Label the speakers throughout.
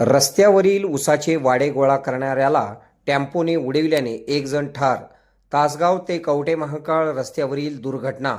Speaker 1: रस्त्यावरील उसाचे वाडे गोळा करणाऱ्याला टेम्पोने उडविल्याने एक जण ठार. तासगाव ते कवटे महाकाळ रस्त्यावरील दुर्घटना.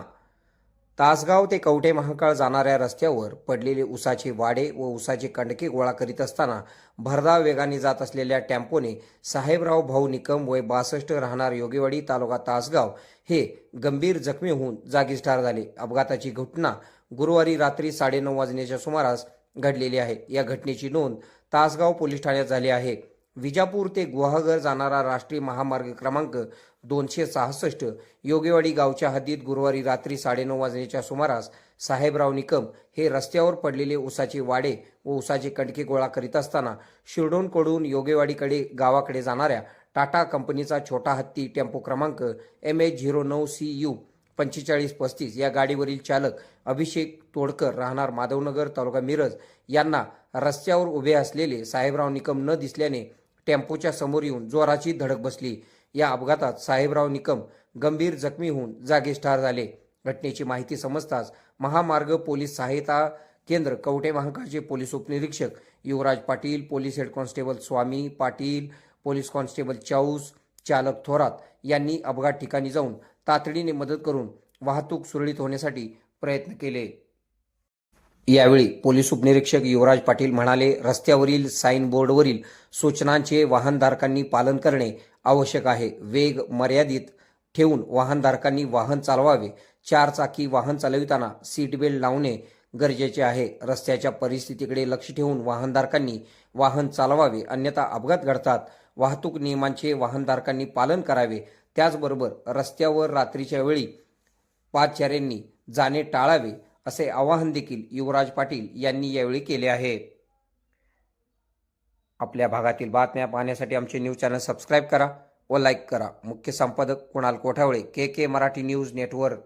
Speaker 1: तासगाव ते कवटे महाकाळ जाणाऱ्या रस्त्यावर पडलेले उसाचे वाडे व उसाचे कंडके गोळा करीत असताना भरधाव वेगाने जात असलेल्या टेम्पोने साहेबराव भाऊ निकम वय बासष्ट राहणार योगेवाडी तालुका तासगाव हे गंभीर जखमी होऊन जागीच ठार झाले. अपघाताची घटना गुरुवारी रात्री साडेनऊ वाजण्याच्या सुमारास घडलेली आहे. या घटनेची नोंद तासगाव पोलीस ठाण्यात झाली आहे. विजापूर ते गुहागर जाणारा राष्ट्रीय महामार्ग क्रमांक दोनशे सहासष्ट योगेवाडी गावच्या हद्दीत गुरुवारी रात्री साडेनऊ वाजण्याच्या सुमारास साहेबराव निकम हे रस्त्यावर पडलेले उसाचे वाडे व उसाचे कणके गोळा करीत असताना शिरडोनकडून योगेवाडीकडे गावाकडे जाणाऱ्या टाटा कंपनीचा छोटा हत्ती टेम्पो क्रमांक एम एच झिरो नऊ सी यू पंचेचाळीस पस्तीस या गाडीवरील चालक अभिषेक तोडकर राहणार माधवनगर तालुका मिरज. यांना रस्त्यावर उभे असलेले साहेबराव निकम न दिसल्याने टेम्पोच्या समोर येऊन जोराची धडक बसली. या अपघातात साहेबराव निकम गंभीर जखमी होऊन जागीच ठार झाले. घटनेची माहिती समजताच महामार्ग पोलीस सहायता केंद्र कवटे महाकाळचे पोलीस उपनिरीक्षक Yuvraj Patil police head constable Swami Patil police constable Chaus चालक थोरात यांनी अपघात ठिकाणी जाऊन तातडीने मदत करून वाहतूक सुरळीत होण्यासाठी प्रयत्न केले. यावेळी पोलीस उपनिरीक्षक युवराज पाटील म्हणाले रस्त्यावरील साईनबोर्डवरील सूचनांचे वाहनधारकांनी पालन करणे आवश्यक आहे. वेग मर्यादित ठेवून वाहनधारकांनी वाहन चालवावे. चार चाकी वाहन चालविताना सीट बेल्ट लावणे गरजेचे आहे. रस्त्याच्या परिस्थितीकडे लक्ष ठेवून वाहनधारकांनी वाहन चालवावे. अन्यथा अपघात घडतात. वाहतूक नियमांचे वाहनधारकांनी पालन करावे. त्याचबरोबर रस्त्यावर रात्रीच्या वेळी पादचाऱ्यांनी जाणे टाळावे असे आवाहन देखील युवराज पाटील यांनी यावेळी केले आहे. आपल्या भागातील बातम्या पाहण्यासाठी आमचे न्यूज चॅनल सबस्क्राईब करा व लाईक करा. मुख्य संपादक Kunal Kothawale K K Marathi news network.